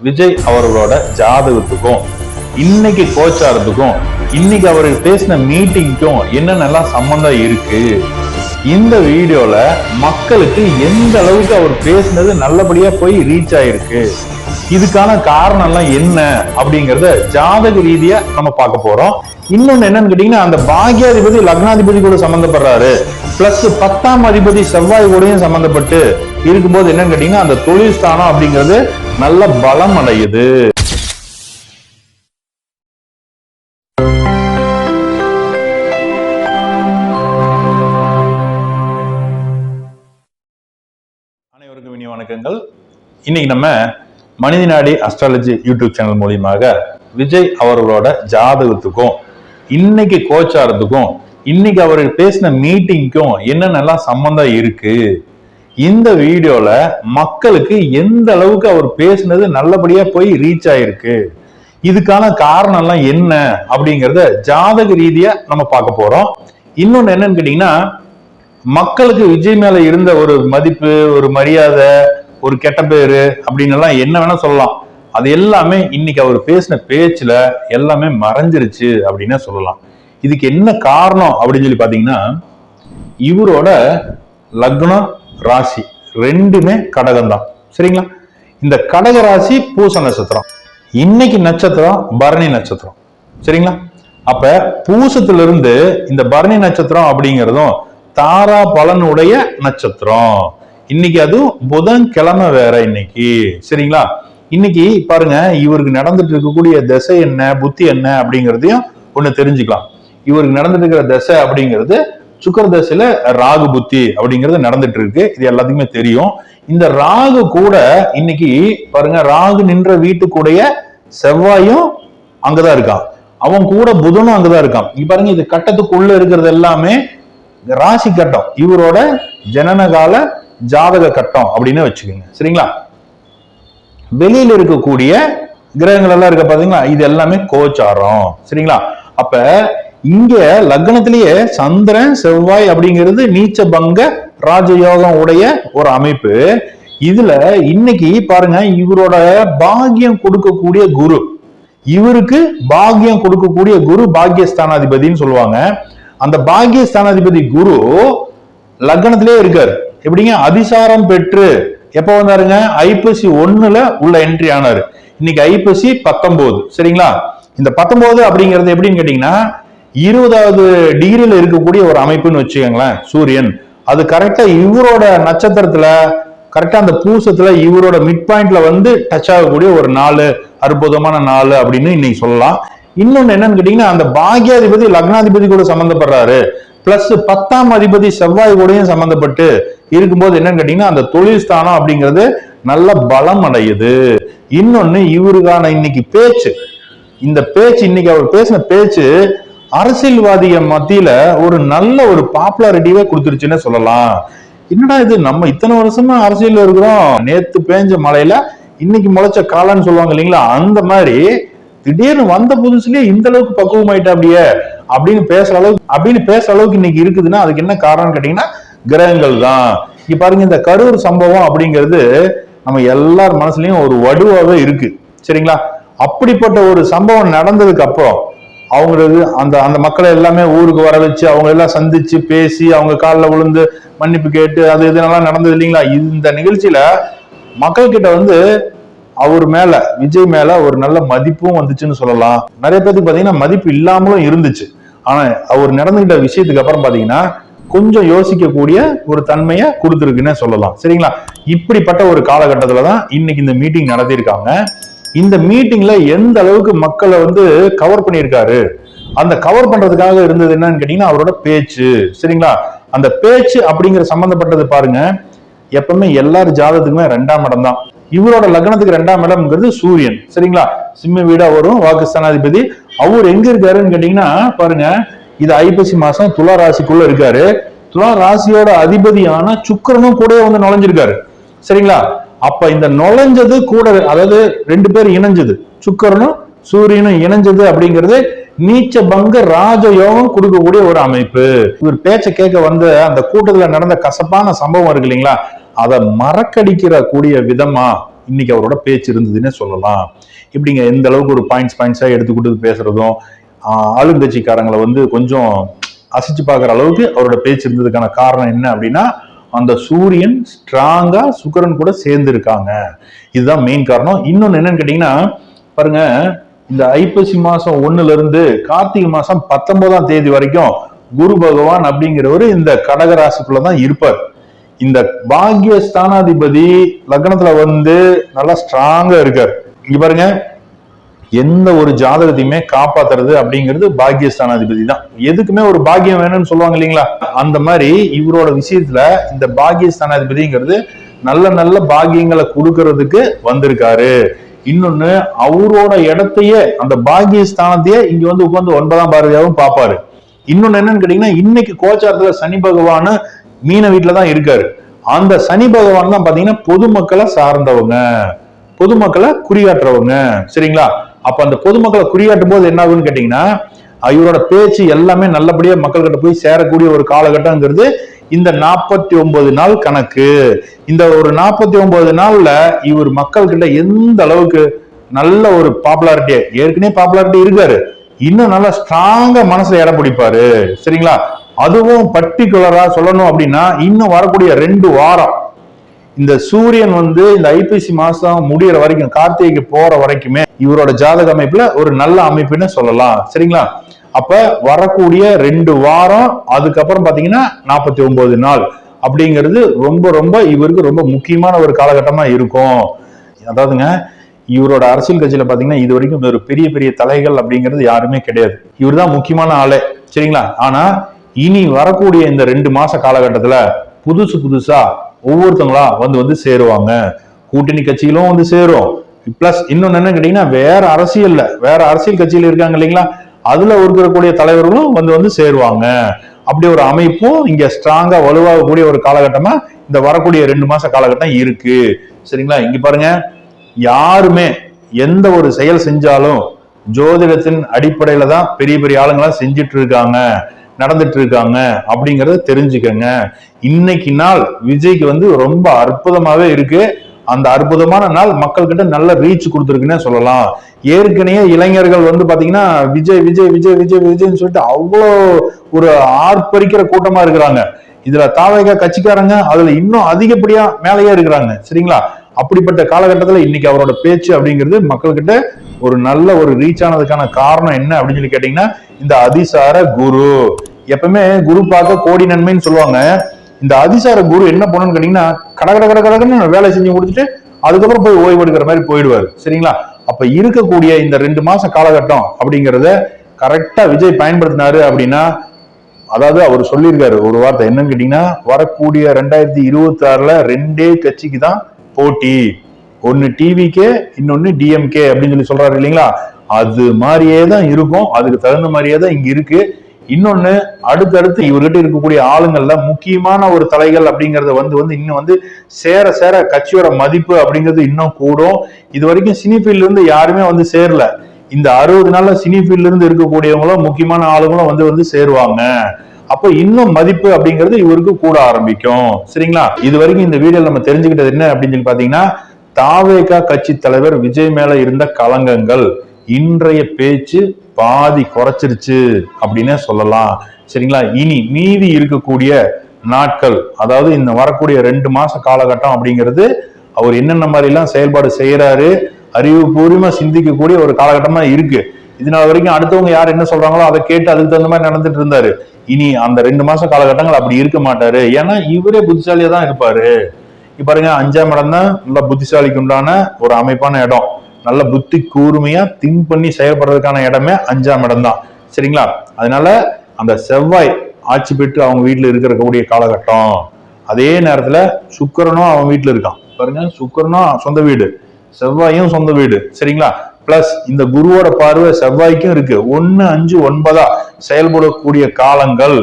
விஜய் அவர்களோட ஜாதகத்துக்கும் இன்னைக்கு கோச்சாரத்துக்கும் இன்னைக்கு அவர் பேசின மீட்டிங்க்கும் என்னென்னலாம் சம்பந்தம் இருக்கு? இந்த வீடியோல மக்களுக்கு எந்த அளவுக்கு அவர் பேசினது நல்லபடியா போய் ரீச் ஆயிருக்கு? இதுக்கான காரணம் எல்லாம் என்ன? அப்படிங்கறத ஜாதக ரீதியா நம்ம பார்க்க போறோம். இன்னொன்னு என்னன்னு கேட்டீங்கன்னா அந்த பாக்யாதிபதி லக்னாதிபதி கூட சம்பந்தப்படுறாரு. பிளஸ் பத்தாம் அதிபதி செவ்வாய் கூடயும் சம்பந்தப்பட்டு இருக்கும்போது என்னன்னு கேட்டீங்கன்னா அந்த தொழில் ஸ்தானம் அப்படிங்கிறது நல்ல பலம் அடையுது. அனைவருக்கும் இனி வணக்கங்கள். இன்னைக்கு நம்ம மனித நாடி அஸ்ட்ராலஜி யூடியூப் சேனல் மூலியமாக விஜய் அவர்களோட ஜாதகத்துக்கும் இன்னைக்கு கோச்சாரத்துக்கும் இன்னைக்கு அவர் பேசின மீட்டிங்க்கும் என்னென்னலாம் சம்பந்தம் இருக்கு? இந்த வீடியோல மக்களுக்கு எந்த அளவுக்கு அவர் பேசினது நல்லபடியா போய் ரீச் ஆயிருக்கு? இதுக்கான காரணம் எல்லாம் என்ன? அப்படிங்கறத ஜாதக ரீதியா நம்ம பார்க்க போறோம். இன்னொன்னு என்னன்னு கேட்டீங்கன்னா மக்களுக்கு விஜய் மேல இருந்த ஒரு மதிப்பு ஒரு மரியாதை ஒரு கெட்ட பேரு அப்படின்னு எல்லாம் என்ன வேணா சொல்லலாம். அது எல்லாமே இன்னைக்கு அவர் பேசின பேச்சுல எல்லாமே மறைஞ்சிருச்சு அப்படின்னே சொல்லலாம். இதுக்கு என்ன காரணம் அப்படின்னு சொல்லி பாத்தீங்கன்னா இவரோட லக்னம் ராசி ரெண்டுமே கடகம் தான் சரிங்களா? இந்த கடக ராசி பூச நட்சத்திரம். இன்னைக்கு நட்சத்திரம் பரணி நட்சத்திரம். சரிங்களா? அப்ப பூசத்துல இருந்து இந்த பரணி நட்சத்திரம் அப்படிங்கிறதும் தாரா பலனுடைய நட்சத்திரம். இன்னைக்கு அதுவும் புதன் கிழமை வேற இன்னைக்கு. சரிங்களா? இன்னைக்கு பாருங்க இவருக்கு நடந்துட்டு இருக்கக்கூடிய திசை என்ன புத்தி என்ன அப்படிங்கிறதையும் ஒண்ணு தெரிஞ்சுக்கலாம். இவருக்கு நடந்துட்டு இருக்கிற திசை அப்படிங்கிறது சுக்கர தசையில ராகு புத்தி அப்படிங்கிறது நடந்துட்டு இருக்கு. இது எல்லாத்துக்குமே தெரியும். இந்த ராகு கூட இன்னைக்கு பாருங்க ராகு நின்ற வீட்டுக்குடைய செவ்வாயும் அங்கதான் இருக்கான். அவன் கூட புதனும் அங்கதான் இருக்கான். இப்ப பாருங்க இது கட்டத்துக்குள்ள இருக்கிறது எல்லாமே ராசி கட்டம். இவரோட ஜனனகால ஜாதக கட்டம் அப்படின்னு வச்சுக்கோங்க. சரிங்களா? வெளியில இருக்கக்கூடிய கிரகங்கள் எல்லாம் இருக்க பாத்தீங்களா? இது எல்லாமே கோச்சாரம். சரிங்களா? அப்ப இங்க லக்னத்திலேயே சந்திரன் செவ்வாய் அப்படிங்கிறது நீச்ச பங்க ராஜயோகம் உடைய ஒரு அமைப்பு. இதுல இன்னைக்கு பாருங்க இவரோட பாகியம் கொடுக்கக்கூடிய குரு. இவருக்கு பாகியம் கொடுக்கக்கூடிய குரு பாகியஸ்தானாதிபதினு சொல்லுவாங்க. அந்த பாகியஸ்தானாதிபதி குரு லக்னத்திலே இருக்காரு. எப்படிங்க? அதிசாரம் பெற்று எப்ப வந்தாருங்க? ஐப்பசி ஒண்ணுல உள்ள என்ட்ரி ஆனாரு. இன்னைக்கு ஐப்பசி பத்தொன்பது சரிங்களா? இந்த பத்தொன்பது அப்படிங்கிறது எப்படின்னு கேட்டீங்கன்னா இருபதாவது டிகிரியில இருக்கக்கூடிய ஒரு அமைப்புன்னு வச்சுக்கோங்களேன் சூரியன். அது கரெக்டாக இவரோட நட்சத்திரத்துல கரெக்டா அந்த பூசத்துல இவரோட மிட் பாயிண்ட்ல வந்து டச் ஆகக்கூடிய ஒரு நாலு அற்புதமான நாள் அப்படின்னு இன்னைக்கு சொல்லலாம். இன்னொன்னு என்னன்னு கேட்டிங்கன்னா அந்த பாக்யாதிபதி லக்னாதிபதி கூட சம்மந்தப்படுறாரு பிளஸ் பத்தாம் அதிபதி செவ்வாய் கூடயும் சம்மந்தப்பட்டு இருக்கும்போது என்னன்னு கேட்டீங்கன்னா அந்த தொழில் ஸ்தானம் அப்படிங்கிறது நல்ல பலம் அடையுது. இன்னொன்னு இவருக்கான இன்னைக்கு பேச்சு. இந்த பேச்சு இன்னைக்கு அவர் பேசின பேச்சு அரசியல்வாதிய மத்தியில ஒரு நல்ல ஒரு பாப்புலாரிட்டியே கொடுத்துருச்சுன்னு சொல்லலாம். என்னடா இது? நம்ம இத்தனை வருஷமா அரசியல் இருக்கிறோம். நேத்து பேஞ்ச மழையில இன்னைக்கு முளைச்ச காளான்னு சொல்லுவாங்க இல்லைங்களா? அந்த மாதிரி திடீர்னு வந்த புதுசுலயே இந்த அளவுக்கு பக்குவமாயிட்டா அப்படியே அப்படின்னு பேசுற அளவுக்கு அப்படின்னு பேசுற அளவுக்கு இன்னைக்கு இருக்குதுன்னா அதுக்கு என்ன காரணம் கேட்டீங்கன்னா கிரகங்கள் தான். இங்க பாருங்க இந்த கரூர் சம்பவம் அப்படிங்கிறது நம்ம எல்லார் மனசுலயும் ஒரு வடுவாவே இருக்கு. சரிங்களா? அப்படிப்பட்ட ஒரு சம்பவம் நடந்ததுக்கு அப்புறம் அவங்களது அந்த அந்த மக்களை எல்லாமே ஊருக்கு வர வச்சு அவங்க எல்லாம் சந்திச்சு பேசி அவங்க காலில் விழுந்து மன்னிப்பு கேட்டு அது இதெல்லாம் நடந்தது இல்லைங்களா? இந்த நிகழ்ச்சியில மக்கள் கிட்ட வந்து அவர் மேல விஜய் மேல ஒரு நல்ல மதிப்பும் வந்துச்சுன்னு சொல்லலாம். நிறைய பேருக்கு பாத்தீங்கன்னா மதிப்பு இல்லாமலும் இருந்துச்சு. ஆனா அவர் நடந்துகிட்ட விஷயத்துக்கு அப்புறம் பாத்தீங்கன்னா கொஞ்சம் யோசிக்கக்கூடிய ஒரு தன்மையை கொடுத்துருக்குன்னே சொல்லலாம். சரிங்களா? இப்படிப்பட்ட ஒரு காலகட்டத்துல தான் இன்னைக்கு இந்த மீட்டிங் நடத்தியிருக்காங்க. இந்த மீட்டிங்ல எந்த அளவுக்கு மக்களை வந்து கவர் பண்ணியிருக்காரு? அந்த கவர் பண்றதுக்காக இருந்தது என்னன்னு கேட்டீங்கன்னா அவரோட பேச்சு. சரிங்களா? அந்த பேச்சு அப்படிங்கிற சம்பந்தப்பட்டது பாருங்க. எப்பவுமே எல்லார் ஜாதகத்துக்குமே ரெண்டாம் இடம் தான். இவரோட லக்னத்துக்கு ரெண்டாம் இடம்ங்கிறது சூரியன். சரிங்களா? சிம்ம வீடா வரும் வாக்குஸ்தானாதிபதி அவர் எங்க இருக்காருன்னு கேட்டீங்கன்னா பாருங்க. இது ஐப்பசி மாசம் துலா ராசிக்குள்ள இருக்காரு. துலா ராசியோட அதிபதியான சுக்கரனும் கூட வந்து நுழைஞ்சிருக்காரு. சரிங்களா? அப்ப இந்த நுழைஞ்சது கூட அதாவது ரெண்டு பேர் இணைஞ்சது. சுக்கரனும் சூரியனும் இணைஞ்சது அப்படிங்கிறது நீச்ச பங்க ராஜயோகம் கொடுக்கக்கூடிய ஒரு அமைப்பு. இவர் பேச்சை கேட்க வந்து அந்த கூட்டத்துல நடந்த கசப்பான சம்பவம் இருக்கு இல்லைங்களா? அதை மறக்கடிக்கிற கூடிய விதமா இன்னைக்கு அவரோட பேச்சு இருந்ததுன்னே சொல்லலாம். இப்படிங்க எந்த அளவுக்கு ஒரு பாயிண்ட்ஸ் பாயிண்ட்ஸா எடுத்துக்கிட்டு பேசுறதும் ஆளுங்கட்சிக்காரங்களை வந்து கொஞ்சம் அசைச்சு பார்க்குற அளவுக்கு அவரோட பேச்சு இருந்ததுக்கான காரணம் என்ன அப்படின்னா அந்த சூரியன் ஸ்ட்ராங்கா சுக்கரன் கூட சேர்ந்து இருக்காங்க இதுதான் மெயின் காரணம். இன்னொன்னு என்னன்னு கேட்டீங்கன்னா பாருங்க இந்த ஐப்பசி மாசம் ஒண்ணுல இருந்து கார்த்திகை மாசம் பத்தொன்பதாம் தேதி வரைக்கும் குரு பகவான் அப்படிங்கிறவர் இந்த கடக ராசிக்குள்ள தான் இருப்பார். இந்த பாக்கிய ஸ்தானாதிபதி லக்னத்துல வந்து நல்லா ஸ்ட்ராங்கா இருக்கார். இங்க பாருங்க எந்த ஒரு ஜாதகத்தையுமே காப்பாத்துறது அப்படிங்கிறது பாக்கியஸ்தானாதிபதி தான். எதுக்குமே ஒரு பாக்கியம் வேணும்னு சொல்லுவாங்க இல்லைங்களா? அந்த மாதிரி இவரோட விஷயத்துல இந்த பாக்கியஸ்தானாதிபதிங்கிறது நல்ல நல்ல பாக்கியங்களை கொடுக்கறதுக்கு வந்திருக்காரு. இன்னொன்னு அவரோட இடத்தையே அந்த பாக்கியஸ்தானத்தையே இங்க வந்து உட்காந்து ஒன்பதாம் பார்வையாவும் பார்ப்பாரு. இன்னொன்னு என்னன்னு கேட்டீங்கன்னா இன்னைக்கு கோச்சாரத்துல சனி பகவான் மீன வீட்டுல தான் இருக்காரு. அந்த சனி பகவான் தான் பாத்தீங்கன்னா பொதுமக்களை சார்ந்தவங்க. பொதுமக்களை குறியாற்றுறவங்க சரிங்களா? அப்ப அந்த பொதுமக்களை குறியாட்டும் போது என்ன ஆகுன்னு கேட்டீங்கன்னா இவரோட பேச்சு எல்லாமே நல்லபடியா மக்கள்கிட்ட போய் சேரக்கூடிய ஒரு காலகட்டங்கிறது இந்த நாற்பத்தி ஒன்பது நாள் கணக்கு. இந்த ஒரு நாற்பத்தி ஒன்பது நாள்ல இவர் மக்கள்கிட்ட எந்த அளவுக்கு நல்ல ஒரு பாப்புலாரிட்டி ஏற்கனவே பாப்புலாரிட்டி இருக்காரு. இன்னும் நல்லா ஸ்ட்ராங்கா மனசுல இடம் பிடிப்பாரு. சரிங்களா? அதுவும் பர்டிகுலரா சொல்லணும் அப்படின்னா இன்னும் வரக்கூடிய ரெண்டு வாரம் இந்த சூரியன் வந்து இந்த ஐபிசி மாசம் முடியற வரைக்கும் கார்த்திகைக்கு போற வரைக்குமே இவரோட ஜாதக அமைப்புல ஒரு நல்ல அமைப்புன்னு சொல்லலாம். சரிங்களா? அப்ப வரக்கூடிய ரெண்டு வாரம் அதுக்கப்புறம் பாத்தீங்கன்னா நாற்பத்தி ஒன்பது நாள். அப்படிங்கிறது ரொம்ப ரொம்ப இவருக்கு ரொம்ப முக்கியமான ஒரு காலகட்டமா இருக்கும். அதாவதுங்க இவரோட அரசியல் கட்சியில பாத்தீங்கன்னா இது வரைக்கும் ஒரு பெரிய பெரிய தலைகள் அப்படிங்கிறது யாருமே கிடையாது. இவர் தான் முக்கியமான ஆளு. சரிங்களா? ஆனா இனி வரக்கூடிய இந்த ரெண்டு மாச காலகட்டத்துல புதுசு புதுசா ஒவ்வொருத்தங்களா வந்து வந்து சேருவாங்க. கூட்டணி கட்சிகளும் வந்து சேரும். பிளஸ் இன்னொன்னு என்ன கேட்டீங்கன்னா வேற அரசியல்ல வேற அரசியல் கட்சியில இருக்காங்க இல்லைங்களா? அதுல இருக்கக்கூடிய தலைவர்களும் வந்து வந்து சேருவாங்க. அப்படி ஒரு அமைப்பும் இங்க ஸ்ட்ராங்கா வலுவாகக்கூடிய ஒரு காலகட்டமா இந்த வரக்கூடிய ரெண்டு மாச காலகட்டம் இருக்கு. சரிங்களா? இங்க பாருங்க. யாருமே எந்த ஒரு செயல் செஞ்சாலும் ஜோதிடத்தின் அடிப்படையில தான் பெரிய பெரிய ஆளுங்களாம் செஞ்சுட்டு இருக்காங்க. நடந்துட்டு இருக்காங்க அப்படிங்கறத தெரிஞ்சுக்கங்க. இன்னைக்கு நாள் விஜய்க்கு வந்து ரொம்ப அற்புதமாவே இருக்கு. அந்த அற்புதமான நாள் மக்கள்கிட்ட நல்ல ரீச் கொடுத்துருக்குன்னே சொல்லலாம். ஏற்கனவே இளைஞர்கள் வந்து பாத்தீங்கன்னா விஜய் விஜய் விஜய் விஜய் விஜய்னு சொல்லிட்டு அவ்வளோ ஒரு ஆர்ப்பரிக்கிற கூட்டமா இருக்கிறாங்க. இதுல தாவேகா கட்சிக்காரங்க அதுல இன்னும் அதிகப்படியா மேலேயே இருக்கிறாங்க. சரிங்களா? அப்படிப்பட்ட காலகட்டத்துல இன்னைக்கு அவரோட பேச்சு அப்படிங்கிறது மக்கள்கிட்ட ஒரு நல்ல ஒரு ரீச் ஆனதுக்கான காரணம் என்ன அப்படின்னு சொல்லி கேட்டீங்கன்னா இந்த அதிசார குரு. எப்பவுமே குரு பார்க்க கோடி நன்மைன்னு சொல்லுவாங்க. இந்த அதிசார குரு என்ன பண்ணணும்னு கேட்டீங்கன்னா கட கட கட வேலை செஞ்சு கொடுத்துட்டு அதுக்கப்புறம் போய் ஓய்வு எடுக்கிற மாதிரி போயிடுவாரு. சரிங்களா? அப்ப இருக்கக்கூடிய இந்த ரெண்டு மாச காலகட்டம் அப்படிங்கறத கரெக்டா விஜய் பயன்படுத்தினாரு அப்படின்னா அதாவது அவர் சொல்லியிருக்காரு ஒரு வார்த்தை என்னன்னு கேட்டீங்கன்னா வரக்கூடிய ரெண்டாயிரத்தி இருபத்தி ஆறுல ரெண்டே கட்சிக்கு தான் போட்டி. ஒன்னு டிவிக்கே இன்னொன்னு டிஎம்கே அப்படின்னு சொல்லி சொல்றாரு இல்லைங்களா? அது மாதிரியே தான் இருக்கும். அதுக்கு தகுந்த மாதிரியே தான் இங்க இருக்கு. இன்னொன்னு அடுத்தடுத்து இவர்கிட்ட இருக்கக்கூடிய ஆளுங்கள்ல முக்கியமான ஒரு தலைகள் அப்படிங்கறத வந்து வந்து இன்னும் வந்து சேர சேர கட்சியோட மதிப்பு அப்படிங்கிறது இன்னும் கூடும். இது வரைக்கும் சினி ஃபீல்ட்ல இருந்து யாருமே வந்து சேரல. இந்த அறுபது நாள்ல சினி ஃபீல்ட்ல இருந்து இருக்கக்கூடியவங்களும் முக்கியமான ஆளுங்களும் வந்து வந்து சேருவாங்க. அப்போ இன்னும் மதிப்பு அப்படிங்கிறது இவருக்கு கூட ஆரம்பிக்கும். சரிங்களா? இது வரைக்கும் இந்த வீடியோ நம்ம தெரிஞ்சுக்கிட்டது என்ன அப்படின்னு சொல்லி பாத்தீங்கன்னா தாவேகா கட்சி தலைவர் விஜய் மேல இருந்த களங்கங்கள் இன்றைய பேச்சு பாதி குறைச்சிருச்சு அப்படின்னே சொல்லலாம். சரிங்களா? இனி மீதி இருக்கக்கூடிய நாட்கள் அதாவது இந்த வரக்கூடிய ரெண்டு மாச காலகட்டம் அப்படிங்கிறது அவர் என்னென்ன மாதிரி எல்லாம் செயல்பாடு செய்யறாரு அறிவுபூர்வமா சிந்திக்கக்கூடிய ஒரு காலகட்டமா இருக்கு. இதனால வரைக்கும் அடுத்தவங்க யார் என்ன சொல்றாங்களோ அதை கேட்டு அதுக்கு தகுந்த மாதிரி நடந்துட்டு இருந்தாரு. இனி அந்த ரெண்டு மாச காலகட்டங்கள் அப்படி இருக்க மாட்டாரு. ஏன்னா இவரே புத்திசாலியா தான் இருப்பாரு. பாருங்க அஞ்சாம் இடம் தான் நல்ல புத்திசாலிக்கு உண்டான ஒரு அமைப்பான இடம். நல்ல புத்தி கூர்மையா திங்க் பண்ணி செயல்படுறதுக்கான இடமே அஞ்சாம் இடம் தான். சரிங்களா? அதனால அந்த செவ்வாய் ஆட்சி பெற்று அவங்க வீட்டுல இருக்கக்கூடிய காலகட்டம். அதே நேரத்துல சுக்கரனும் அவன் வீட்டுல இருக்கான். பாருங்க சுக்கரனும் சொந்த வீடு செவ்வாயும் சொந்த வீடு. சரிங்களா? பிளஸ் இந்த குருவோட பார்வை செவ்வாய்க்கும் இருக்கு. ஒன்னு அஞ்சு ஒன்பதா செயல்படக்கூடிய காலங்கள்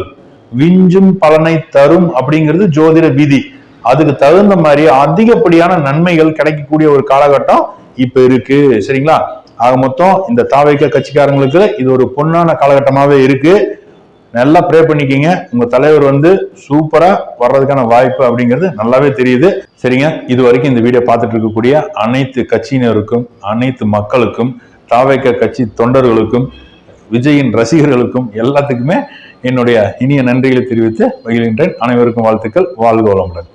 விஞ்சும் பலனை தரும் அப்படிங்கிறது ஜோதிட விதி. அதுக்கு தகுந்த மாதிரி அதிகப்படியான நன்மைகள் கிடைக்கக்கூடிய ஒரு காலகட்டம் இப்ப இருக்கு. சரிங்களா? ஆக மொத்தம் இந்த தாவைக்க கட்சிக்காரங்களுக்கு இது ஒரு பொன்னான காலகட்டமாவே இருக்கு. நல்லா ப்ரே பண்ணிக்கிங்க. உங்க தலைவர் வந்து சூப்பரா வர்றதுக்கான வாய்ப்பு அப்படிங்கிறது நல்லாவே தெரியுது. சரிங்க? இது வரைக்கும் இந்த வீடியோ பார்த்துட்டு இருக்கக்கூடிய அனைத்து கட்சியினருக்கும் அனைத்து மக்களுக்கும் தாவைக்க கட்சி தொண்டர்களுக்கும் விஜயின் ரசிகர்களுக்கும் எல்லாத்துக்குமே என்னுடைய இனிய நன்றிகளை தெரிவித்து மகிழ்கின்றேன். அனைவருக்கும் வாழ்த்துக்கள். வாழ்க வளமுடன்.